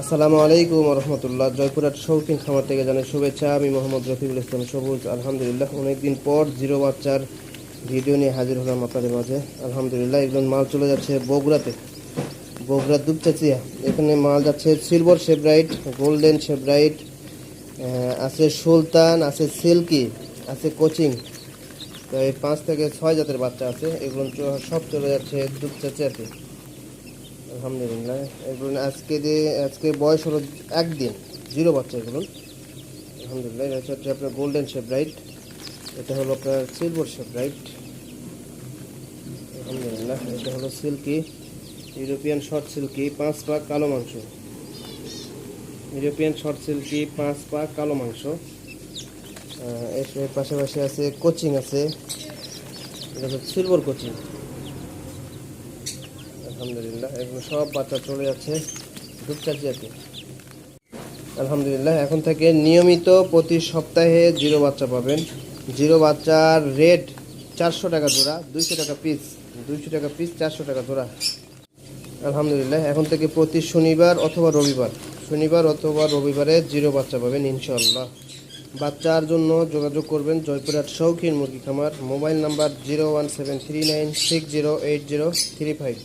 আসসালামু আলাইকুম রহমতুল্লাহ। জয়পুরহাট শৌখিন খামার থেকে জানাই শুভেচ্ছা। আমি মোহাম্মদ রফিকুল ইসলাম সবুজ। আলহামদুলিল্লাহ, অনেকদিন পর জিরো বাচ্চার ভিডিও নিয়ে হাজির হলাম আপনাদের মাঝে। আলহামদুলিল্লাহ, একজন মাল চলে যাচ্ছে বগুড়াতে। বগুড়া দুপচাচিয়া। এখানে মাল যাচ্ছে সিলভার শেবরাইট গোল্ডেন শেবরাইট আছে সুলতান, আছে সিল্কি, আছে কোচিং। তো এই পাঁচ থেকে ছয় জাতের বাচ্চা আছে। এগুলো সব চলে যাচ্ছে দুপচাচিয়াতে। আলহামদুলিল্লাহ। এগুলো আজকে যে, আজকে বয়স হলো একদিন, জিরো বাচ্চা এগুলো। আলহামদুলিল্লাহ, এটা হচ্ছে আপনার গোল্ডেন শেপ রাইট এটা হলো আপনার সিলভার শেপ রাইট আলহামদুলিল্লাহ, এটা হলো সিল্কি ইউরোপিয়ান শর্ট সিল্কি পাঁচ পা কালো মাংস। ইউরোপিয়ান শর্ট সিল্কি পাঁচ পা কালো মাংস। এর পাশাপাশি আছে কোচিং আছে। এটা হচ্ছে সিলভার কোচিং আলহামদুলিল্লাহ এগুলো সব বাচ্চা চলে যাচ্ছে দুপচাচিয়াতে আলহামদুলিল্লাহ, এখন থেকে নিয়মিত প্রতি সপ্তাহে জিরো বাচ্চা পাবেন। জিরো বাচ্চার রেট চারশো টাকা জোড়া, দুইশো টাকা পিস দুইশো টাকা পিস চারশো টাকা জোড়া। আলহামদুলিল্লাহ, এখন থেকে প্রতি শনিবার অথবা রবিবার, শনিবার অথবা রবিবারে জিরো বাচ্চা পাবেন ইনশাল্লাহ বাচ্চার জন্য যোগাযোগ করবেন জয়পুরহাট শৌখিন মুরগি খামার, mobile number zero one seven three nine six zero eight zero three five.